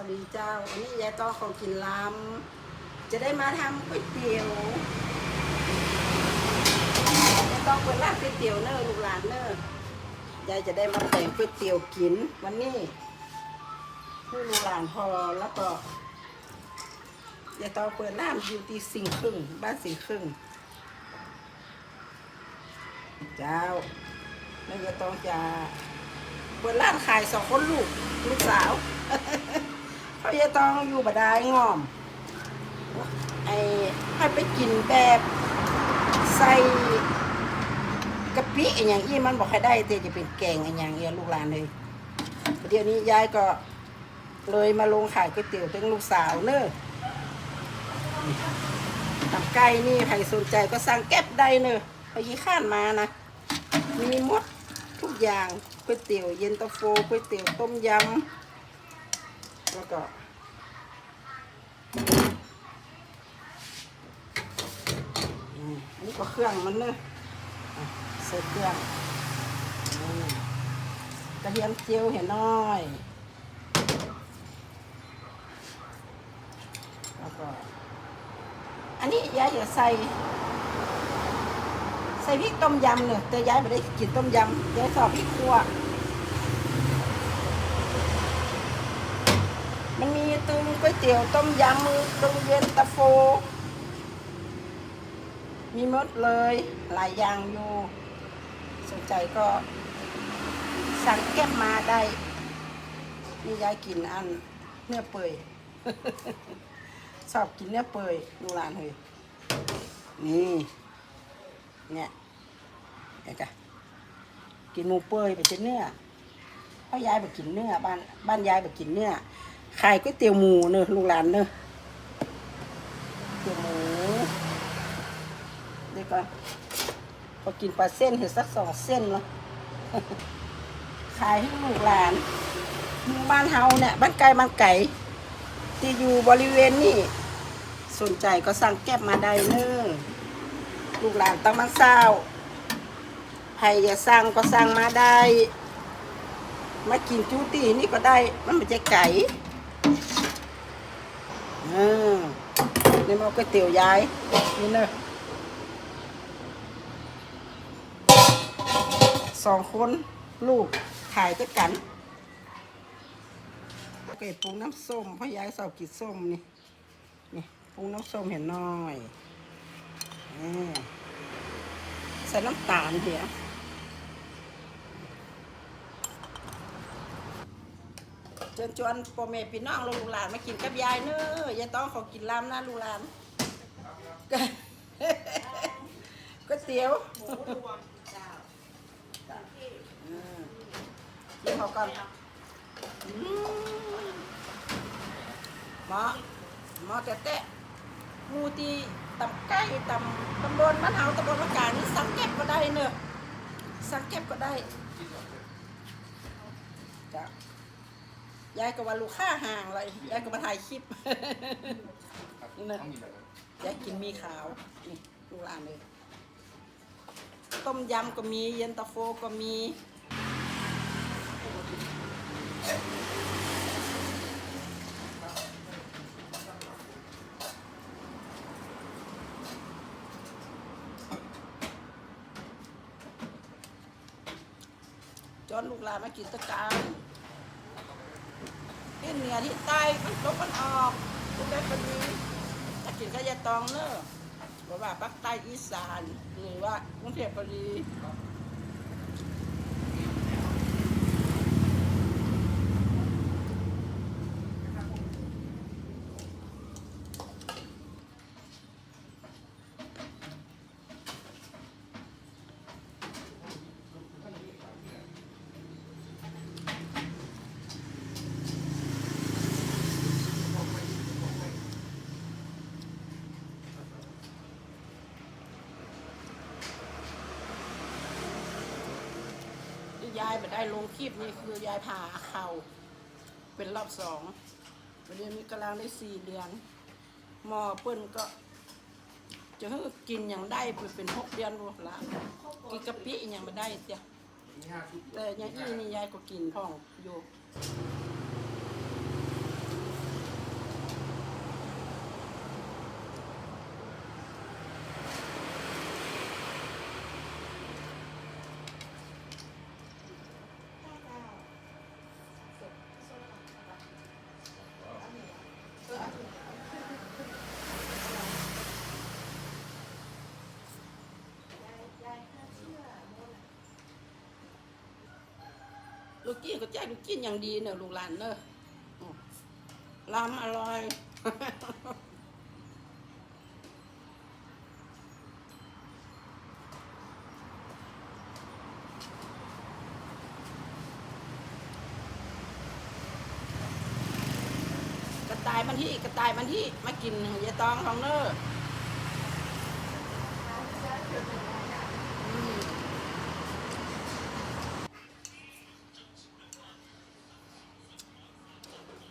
สวีเจ้า อันนี้ยายต้อของกินล้ำจะได้มาทำก๋วยเตี๋ยวยายต้อเปิดร้านก๋วยเตี๋ยวเนอะลูกหลานเนอะยายจะได้มาแต่งก๋วยเตี๋ยวกินวันนี้ให้ลูกหลานพอแล้วก็ยายต้อเปิดร้านอยู่ที่สิงครึ่งบ้านสิงครึ่งเจ้าแล้วยายต้อจะเปิดร้านขายสองคนลูกลูกสาว เขาจะต้องอยู่บดายงอม ไอ้ให้ไปกินแบบใส่กะปิอย่างอี้มันบอกให้ได้แต่จะเป็นแกงอย่างเงี้ยลูกหลานเลยเดี๋ยวนี้ยายก็เลยมาลงขายก๋วยเตี๋ยวเป็นลูกสาวเนอะตับไก่นี่ใครสนใจก็สั่งแก๊บได้เนอะพอยี่ข้านมานะ มีหมดทุกอย่างก๋วยเตี๋ยวเย็นตาโฟก๋วยเตี๋ยวต้มยำ แล้วก็อันนี้ก็เครื่องมันเนอะอะใส่เครื่องกระเทียมเจียวเห็นน้อย แล้วก็ อันนี้ยายจะใส่ ใส่พริกต้มยำเนอะแต่ยายไม่ได้กินต้มยำยายสอบพริกขั่ว มันมีตึงก๋วยเตี๋ยวต้มยำมือตึงเย็นตาโฟ มีหมดเลยหลายอย่างอยู่สนใจก็สั่งแก้มมาได้นี่ยายกินอันเนื้อเปื่อยชอบกินเนื้อเปื่อยดูร้านเลยนี่เนี่ยเห็กะกินหมูเปื่อยไปจนเนื้อเพราะยายไปกินเนื้อบ้านบ้านยายไปกินเนื้อ ขายก๋วยเตี๋ยวหมูเนอะลูกหลานเนอะเตี๋ยวหมูเดี๋ยวก่อนพอกินปลาเส้นเห็นสักสองเส้นเนาะขายให้ลูกหลานหมู่บ้านเฮาเนี่ยบ้านไกลบ้านไก่ที่อยู่บริเวณนี้สนใจก็สั่งแก็บมาได้เนอะลูกหลานต้งมาเศร้าใครจะสั่งก็สั่งมาได้ มากินจูตี้นี่ก็ได้ มันไม่ใช่ไก่ ออนี่มันก๋วยเตี๋ยวยายนี่เนะสองคนลูกถ่ายด้วยกันเกดปรุงน้ำส้มเพราะยายสอบกินส้มนี่นี่ปรุงน้ำส้มเห็นน้อยอใส่น้ำตาลเหียเชิญชวนพ่อแม่พี่น้องลูกหลานมากินกับยายเนอะยายต้องเขากินลำนะลูกหลานก๋วยเตี๋ยวกินเขาก่อนอืมหมอหมอแตะๆหมูตีตำไก่ตำตำบลบ้านเฮาตำบลมะกานี่สังเก็บก็ได้เนอะสังเก็บก็ได้จ้ะ ยายก็ว่าลูกค้าห่างเลยยายก็มาถ่ายคลิปนี่เนอะยายกินมีขาว นี่ลูกหลานเลย ต้มยำก็มีเย็นตาโฟก็มีจนลูกหลานมากินตะการ ที่เหนือที่ใต้มันตกมันออกทุกแบบพอดีถ้ากินก็จะตองเนอะบอกว่าภาคใต้อีสานหรือว่ากรุงเทพพอดี ยายไปได้ลงคลิปนี่คือยายผ่าเข่าเป็นรอบสองวันนี้มีกำลังได้สี่เดือนหมอเปิ้นก็ จะให้กินอย่างได้ไปเป็นหกเดือนรู้ละกินกะปิอย่างมาได้เตียแต่อยังอี้นี่ยายก็กินพ่องอยู่ ลูกกินก็แจ้ลูกกินอย่างดีเนอะลูกหลานเนอะอืมลำอร่อยกระต่ายมันที่กระต่ายมันที่มากินยายตองของเนออืม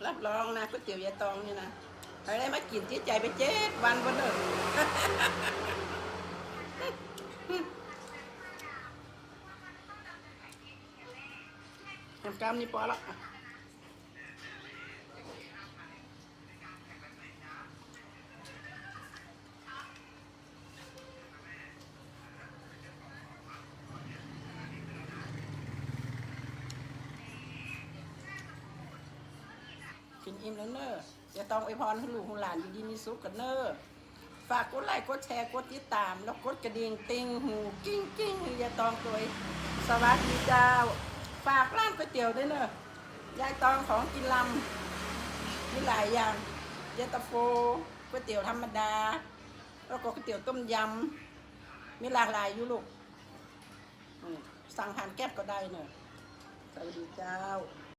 รับรองนะก๋วยเตี๋ยวยายตองนี่นะใครได้มากินจิตใจไปเจ็ดวันบนเดิมทำกรรมนี่พอละ อิ่มแล้วเนอะจะต้องอวยพรให้ลูกให้หลานอยู่ดีมีสุขกันเนอฝากกดไลค์กดแชร์กดติดตาม แล้วกดกระดิ่งติงหูกิ้งกิ้งอย่าตองตัวสวัสดีเจ้า ฝากร้านก๋วยเตี๋ยวด้วยเนอะยายตองของกินลำมีหลายอย่างเยตาโฟก๋วยเตี๋ยวธรรมดา แล้วก็ก๋วยเตี๋ยวต้มยำมีหลากหลายอยู่ลูกสั่งผ่านแก๊บก็ได้เนอะสวัสดีเจ้า